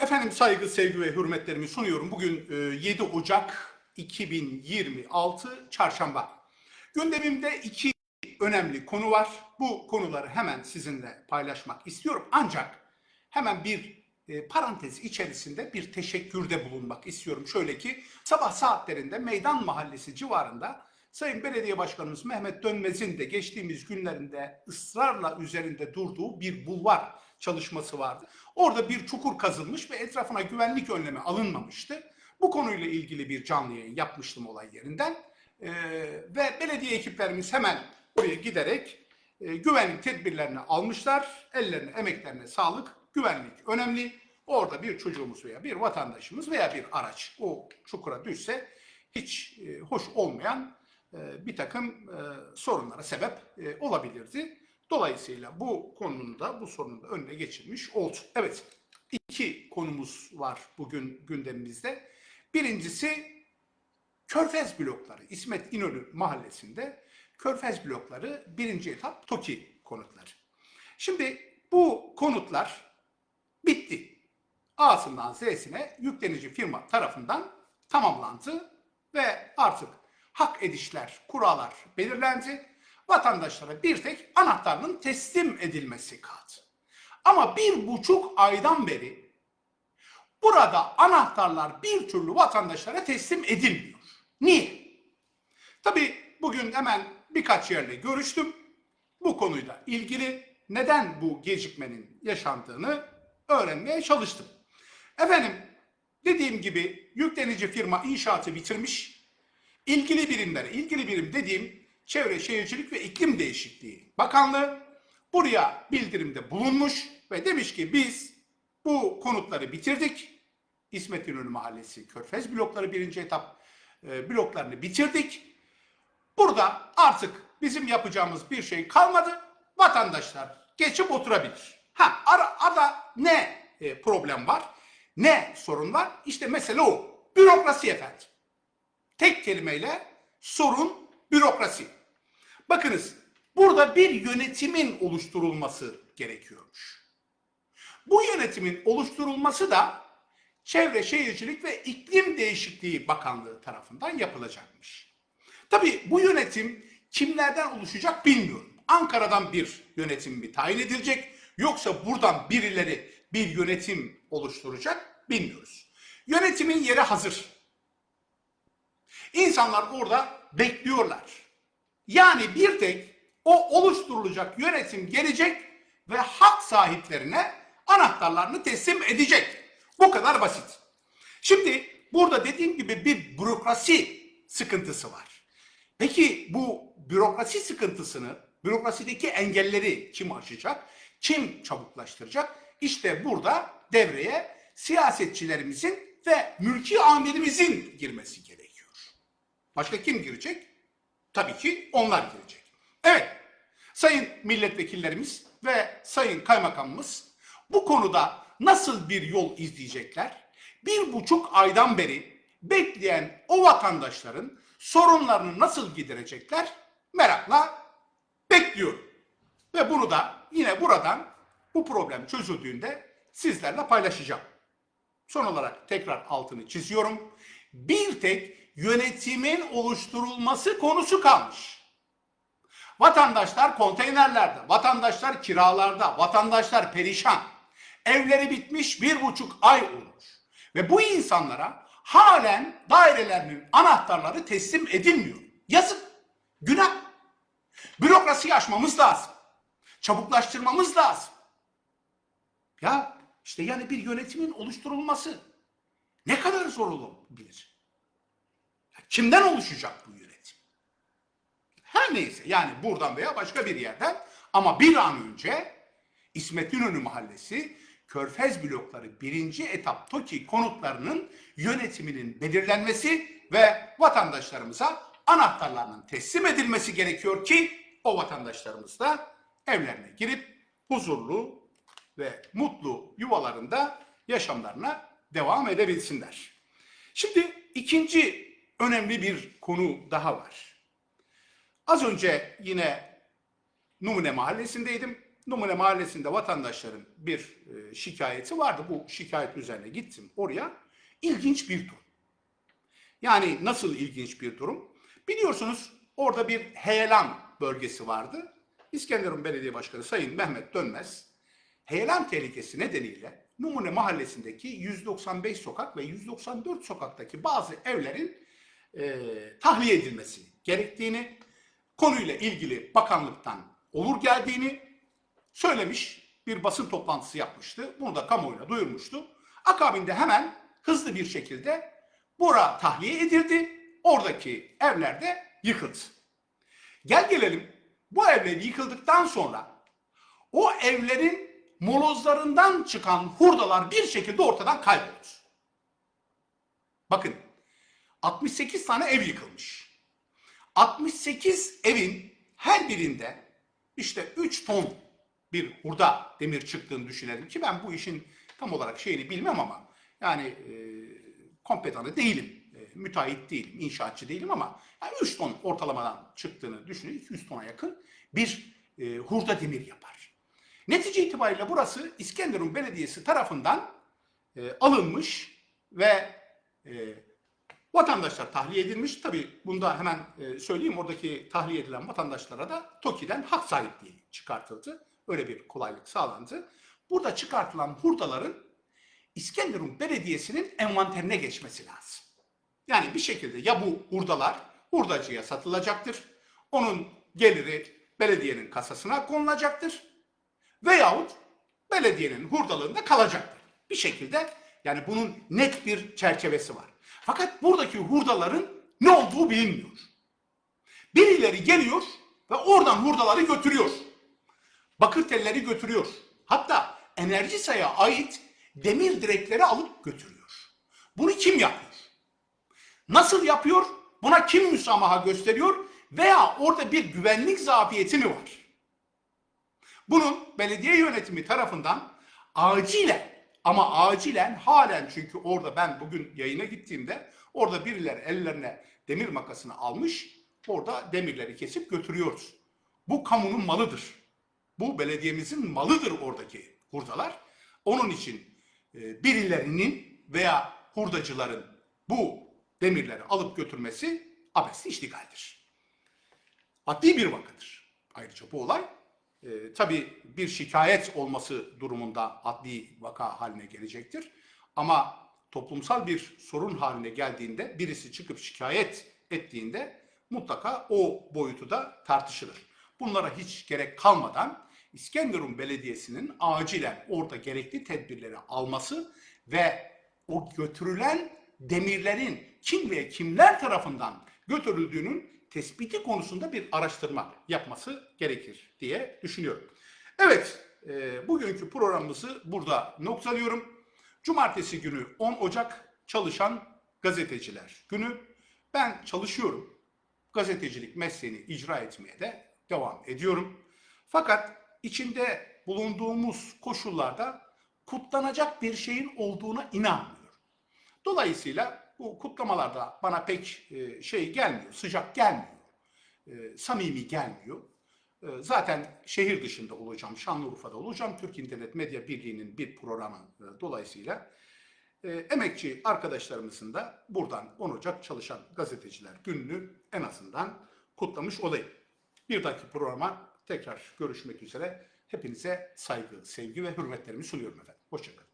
Efendim saygı, sevgi ve hürmetlerimi sunuyorum. Bugün e, 7 Ocak 2026 Çarşamba. Gündemimde iki önemli konu var. Bu konuları hemen sizinle paylaşmak istiyorum. Ancak hemen bir e, parantez içerisinde bir teşekkürde bulunmak istiyorum. Şöyle ki sabah saatlerinde Meydan Mahallesi civarında Sayın Belediye Başkanımız Mehmet Dönmez'in de geçtiğimiz günlerinde ısrarla üzerinde durduğu bir bulvar çalışması vardı. Orada bir çukur kazılmış ve etrafına güvenlik önlemi alınmamıştı. Bu konuyla ilgili bir canlı yayın yapmıştım olay yerinden. Ee, ve belediye ekiplerimiz hemen oraya giderek e, güvenlik tedbirlerini almışlar. Ellerine, emeklerine sağlık. Güvenlik önemli. Orada bir çocuğumuz veya bir vatandaşımız veya bir araç o çukura düşse hiç e, hoş olmayan e, bir takım e, sorunlara sebep e, olabilirdi. Dolayısıyla bu konunun da bu sorunun da önüne geçilmiş oldu. Evet, iki konumuz var bugün gündemimizde. Birincisi Körfez blokları. İsmet İnönü mahallesinde Körfez blokları birinci etap TOKİ konutları. Şimdi bu konutlar bitti. A'sından Z'sine yüklenici firma tarafından tamamlandı ve artık hak edişler, kurallar belirlendi. Vatandaşlara bir tek anahtarının teslim edilmesi kaldı. Ama bir buçuk aydan beri burada anahtarlar bir türlü vatandaşlara teslim edilmiyor. Niye? Tabii bugün hemen birkaç yerle görüştüm. Bu konuyla ilgili neden bu gecikmenin yaşandığını öğrenmeye çalıştım. Efendim dediğim gibi yüklenici firma inşaatı bitirmiş. İlgili birimlere, ilgili birim dediğim Çevre Şehircilik ve İklim Değişikliği Bakanlığı buraya bildirimde bulunmuş ve demiş ki biz bu konutları bitirdik. İsmet İnönü Mahallesi Körfez blokları birinci etap e, bloklarını bitirdik. Burada artık bizim yapacağımız bir şey kalmadı. Vatandaşlar geçip oturabilir. Ha ara, arada ne e, problem var? Ne sorun var? İşte mesele o. Bürokrasi efendim. Tek kelimeyle sorun bürokrasi. Bakınız burada bir yönetimin oluşturulması gerekiyormuş. Bu yönetimin oluşturulması da Çevre Şehircilik ve İklim Değişikliği Bakanlığı tarafından yapılacakmış. Tabii bu yönetim kimlerden oluşacak bilmiyorum. Ankara'dan bir yönetim mi tayin edilecek yoksa buradan birileri bir yönetim oluşturacak bilmiyoruz. Yönetimin yeri hazır. İnsanlar orada bekliyorlar. Yani bir tek o oluşturulacak yönetim gelecek ve hak sahiplerine anahtarlarını teslim edecek. Bu kadar basit. Şimdi burada dediğim gibi bir bürokrasi sıkıntısı var. Peki bu bürokrasi sıkıntısını, bürokrasideki engelleri kim aşacak? Kim çabuklaştıracak? İşte burada devreye siyasetçilerimizin ve mülki amirimizin girmesi gerekiyor. Başka kim girecek? Tabii ki onlar girecek. Evet, sayın milletvekillerimiz ve sayın kaymakamımız bu konuda nasıl bir yol izleyecekler? Bir buçuk aydan beri bekleyen o vatandaşların sorunlarını nasıl giderecekler? Merakla bekliyorum. Ve bunu da yine buradan bu problem çözüldüğünde sizlerle paylaşacağım. Son olarak tekrar altını çiziyorum. Bir tek yönetimin oluşturulması konusu kalmış. Vatandaşlar konteynerlerde, vatandaşlar kiralarda, vatandaşlar perişan. Evleri bitmiş bir buçuk ay olmuş. Ve bu insanlara halen dairelerinin anahtarları teslim edilmiyor. Yazık, günah. Bürokrasiyi aşmamız lazım. Çabuklaştırmamız lazım. Ya işte yani bir yönetimin oluşturulması ne kadar zor olabilir? Kimden oluşacak bu yönetim? Her neyse yani buradan veya başka bir yerden ama bir an önce İsmet İnönü Mahallesi Körfez blokları birinci etap TOKİ konutlarının yönetiminin belirlenmesi ve vatandaşlarımıza anahtarlarının teslim edilmesi gerekiyor ki o vatandaşlarımız da evlerine girip huzurlu ve mutlu yuvalarında yaşamlarına devam edebilsinler. Şimdi ikinci önemli bir konu daha var. Az önce yine Numune Mahallesi'ndeydim. Numune Mahallesi'nde vatandaşların bir e, şikayeti vardı. Bu şikayet üzerine gittim oraya. İlginç bir durum. Yani nasıl ilginç bir durum? Biliyorsunuz orada bir heyelan bölgesi vardı. İskenderun Belediye Başkanı Sayın Mehmet Dönmez, heyelan tehlikesi nedeniyle Numune Mahallesi'ndeki 195 sokak ve 194 sokaktaki bazı evlerin e, tahliye edilmesi gerektiğini, konuyla ilgili bakanlıktan olur geldiğini söylemiş, bir basın toplantısı yapmıştı. Bunu da kamuoyuna duyurmuştu. Akabinde hemen hızlı bir şekilde bura tahliye edildi. Oradaki evler de yıkıldı. Gel gelelim bu evler yıkıldıktan sonra o evlerin molozlarından çıkan hurdalar bir şekilde ortadan kayboldu. Bakın 68 tane ev yıkılmış. 68 evin her birinde işte 3 ton bir hurda demir çıktığını düşünelim ki ben bu işin tam olarak şeyini bilmem ama yani e, kompetanı değilim. E, müteahhit değilim, inşaatçı değilim ama yani 3 ton ortalamadan çıktığını düşünün. 200 tona yakın bir e, hurda demir yapar. Netice itibariyle burası İskenderun Belediyesi tarafından e, alınmış ve e, vatandaşlar tahliye edilmiş. Tabi bunda hemen e, söyleyeyim oradaki tahliye edilen vatandaşlara da TOKİ'den hak sahipliği çıkartıldı. Öyle bir kolaylık sağlandı. Burada çıkartılan hurdaların İskenderun Belediyesi'nin envanterine geçmesi lazım. Yani bir şekilde ya bu hurdalar hurdacıya satılacaktır. Onun geliri belediyenin kasasına konulacaktır. Veyahut belediyenin hurdalığında kalacaktır. Bir şekilde yani bunun net bir çerçevesi var. Fakat buradaki hurdaların ne olduğu bilinmiyor. Birileri geliyor ve oradan hurdaları götürüyor. Bakır telleri götürüyor. Hatta Enerjisa'ya ait demir direkleri alıp götürüyor. Bunu kim yapıyor? Nasıl yapıyor? Buna kim müsamaha gösteriyor? Veya orada bir güvenlik zafiyeti mi var? Bunun belediye yönetimi tarafından acilen ama acilen halen çünkü orada ben bugün yayına gittiğimde orada birileri ellerine demir makasını almış orada demirleri kesip götürüyoruz. Bu kamunun malıdır. Bu belediyemizin malıdır oradaki hurdalar. Onun için e, birilerinin veya hurdacıların bu demirleri alıp götürmesi abesli iştigaldir. Adli bir vakadır. Ayrıca bu olay e, tabii bir şikayet olması durumunda adli vaka haline gelecektir. Ama toplumsal bir sorun haline geldiğinde birisi çıkıp şikayet ettiğinde mutlaka o boyutu da tartışılır. Bunlara hiç gerek kalmadan İskenderun Belediyesi'nin acilen orada gerekli tedbirleri alması ve o götürülen demirlerin kim ve kimler tarafından götürüldüğünün tespiti konusunda bir araştırma yapması gerekir diye düşünüyorum. Evet, e, bugünkü programımızı burada noktalıyorum. Cumartesi günü 10 Ocak çalışan gazeteciler günü. Ben çalışıyorum. Gazetecilik mesleğini icra etmeye de devam ediyorum. Fakat içinde bulunduğumuz koşullarda kutlanacak bir şeyin olduğuna inanmıyorum. Dolayısıyla bu kutlamalarda bana pek e, şey gelmiyor, sıcak gelmiyor, e, samimi gelmiyor. E, Zaten şehir dışında olacağım, Şanlıurfa'da olacağım. Türk İnternet Medya Birliği'nin bir programı dolayısıyla emekçi arkadaşlarımızın da buradan 10 Ocak çalışan gazeteciler gününü en azından kutlamış olayım. Bir dahaki programa tekrar görüşmek üzere. Hepinize saygı, sevgi ve hürmetlerimi sunuyorum efendim. Hoşçakalın.